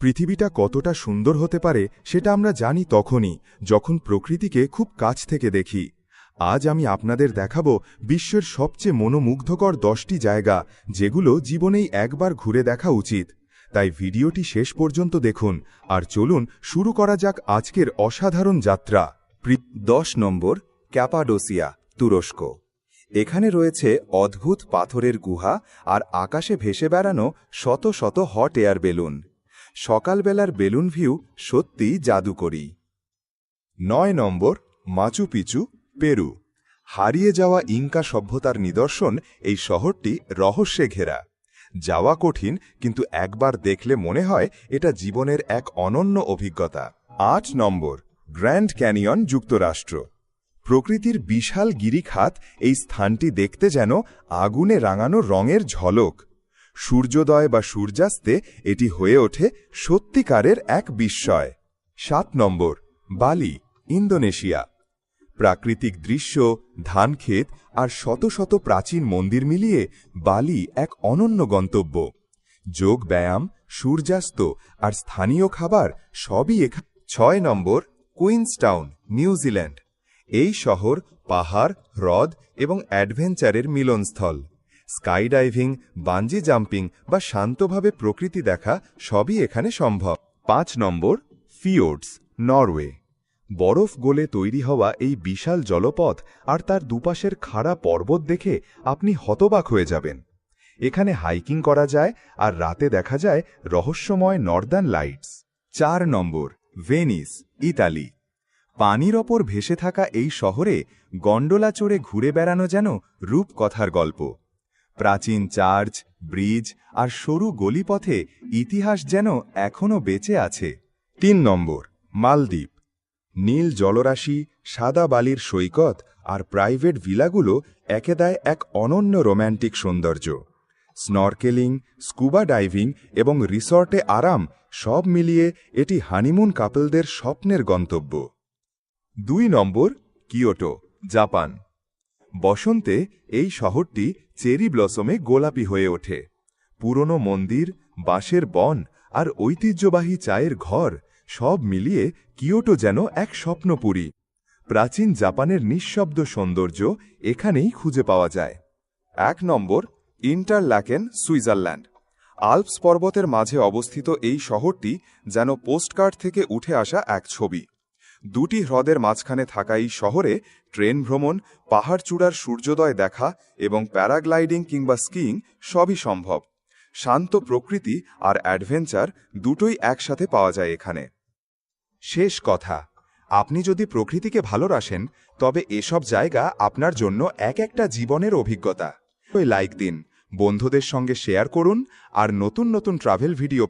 পৃথিবীটা কতটা সুন্দর হতে পারে সেটা আমরা জানি তখনই, যখন প্রকৃতিকে খুব কাছ থেকে দেখি। আজ আমি আপনাদের দেখাবো বিশ্বের সবচেয়ে মনোমুগ্ধকর দশটি জায়গা, যেগুলো জীবনেই একবার ঘুরে দেখা উচিত। তাই ভিডিওটি শেষ পর্যন্ত দেখুন, আর চলুন শুরু করা যাক আজকের অসাধারণ যাত্রা। দশ নম্বর, ক্যাপাডোসিয়া, তুরস্ক। এখানে রয়েছে অদ্ভুত পাথরের গুহা আর আকাশে ভেসে বেড়ানো শত শত হট এয়ার বেলুন। সকালবেলার বেলুন ভিউ সত্যিই জাদুকরী। নয় নম্বর, মাচু পিচু, পেরু। হারিয়ে যাওয়া ইঙ্কা সভ্যতার নিদর্শন এই শহরটি রহস্যে ঘেরা। যাওয়া কঠিন, কিন্তু একবার দেখলে মনে হয় এটা জীবনের এক অনন্য অভিজ্ঞতা। আট নম্বর, গ্র্যান্ড ক্যানিয়ন যুক্তরাষ্ট্র। প্রকৃতির বিশাল গিরিখাত এই স্থানটি দেখতে যেন আগুনে রাঙানো রঙের ঝলক। সূর্যোদয় বা সূর্যাস্তে এটি হয়ে ওঠে সত্যিকারের এক বিস্ময়। সাত নম্বর, বালি, ইন্দোনেশিয়া। প্রাকৃতিক দৃশ্য, ধানক্ষেত আর শত শত প্রাচীন মন্দির মিলিয়ে বালি এক অনন্য গন্তব্য। যোগ ব্যায়াম, সূর্যাস্ত আর স্থানীয় খাবার সবই এখা ছয় নম্বর, কুইন্সটাউন নিউজিল্যান্ড এই শহর পাহাড়, হ্রদ এবং অ্যাডভেঞ্চারের মিলনস্থল। স্কাইডাইভিং, বাঞ্জি জাম্পিং বা শান্তভাবে প্রকৃতি দেখা সবই এখানে সম্ভব। পাঁচ নম্বর, ফিওর্ডস, নরওয়ে। বরফ গলে তৈরি হওয়া এই বিশাল জলপথ আর তার দুপাশের খাড়া পর্বত দেখে আপনি হতবাক হয়ে যাবেন। এখানে হাইকিং করা যায় আর রাতে দেখা যায় রহস্যময় নর্দার্ন লাইটস। চার নম্বর, ভেনিস, ইতালি। পানির ওপর ভেসে থাকা এই শহরে গন্ডোলা চড়ে ঘুরে বেড়ানো যেন রূপকথার গল্প। প্রাচীন চার্চ, ব্রিজ আর সরু গলিপথে ইতিহাস যেন এখনও বেঁচে আছে। তিন নম্বর, মালদ্বীপ। নীল জলরাশি, সাদা বালির সৈকত আর প্রাইভেট ভিলাগুলো একে দেয় এক অনন্য রোম্যান্টিক সৌন্দর্য। স্নরকেলিং, স্কুবা ডাইভিং এবং রিসর্টে আরাম সব মিলিয়ে এটি হানিমুন কাপলদের স্বপ্নের গন্তব্য। দুই নম্বর, কিয়োটো, জাপান। বসন্তে এই শহরটি চেরি ব্লসমে গোলাপি হয়ে ওঠে। পুরনো মন্দির, বাঁশের বন আর ঐতিহ্যবাহী চায়ের ঘর সব মিলিয়ে কিয়োটো যেন এক স্বপ্নপুরী। প্রাচীন জাপানের নিঃশব্দ সৌন্দর্য এখানেই খুঁজে পাওয়া যায়। এক নম্বর ইন্টারল্যাকেন সুইজারল্যান্ড। আল্পস পর্বতের মাঝে অবস্থিত এই শহরটি যেন পোস্টকার্ড থেকে উঠে আসা এক ছবি। দুটি হ্রদের মাঝখানে থাকা এই শহরে ট্রেন ভ্রমণ, পাহাড় চূড়ার সূর্যোদয় দেখা এবং প্যারাগ্লাইডিং কিংবা স্কিইং সবই সম্ভব। শান্ত প্রকৃতি আর অ্যাডভেঞ্চার দুটোই একসাথে পাওয়া যায় এখানে। শেষ কথা, আপনি যদি প্রকৃতিকে ভালোবাসেন, তবে এসব জায়গা আপনার জন্য এক একটা জীবনের অভিজ্ঞতা। লাইক দিন, বন্ধুদের সঙ্গে শেয়ার করুন আর নতুন নতুন ট্রাভেল ভিডিও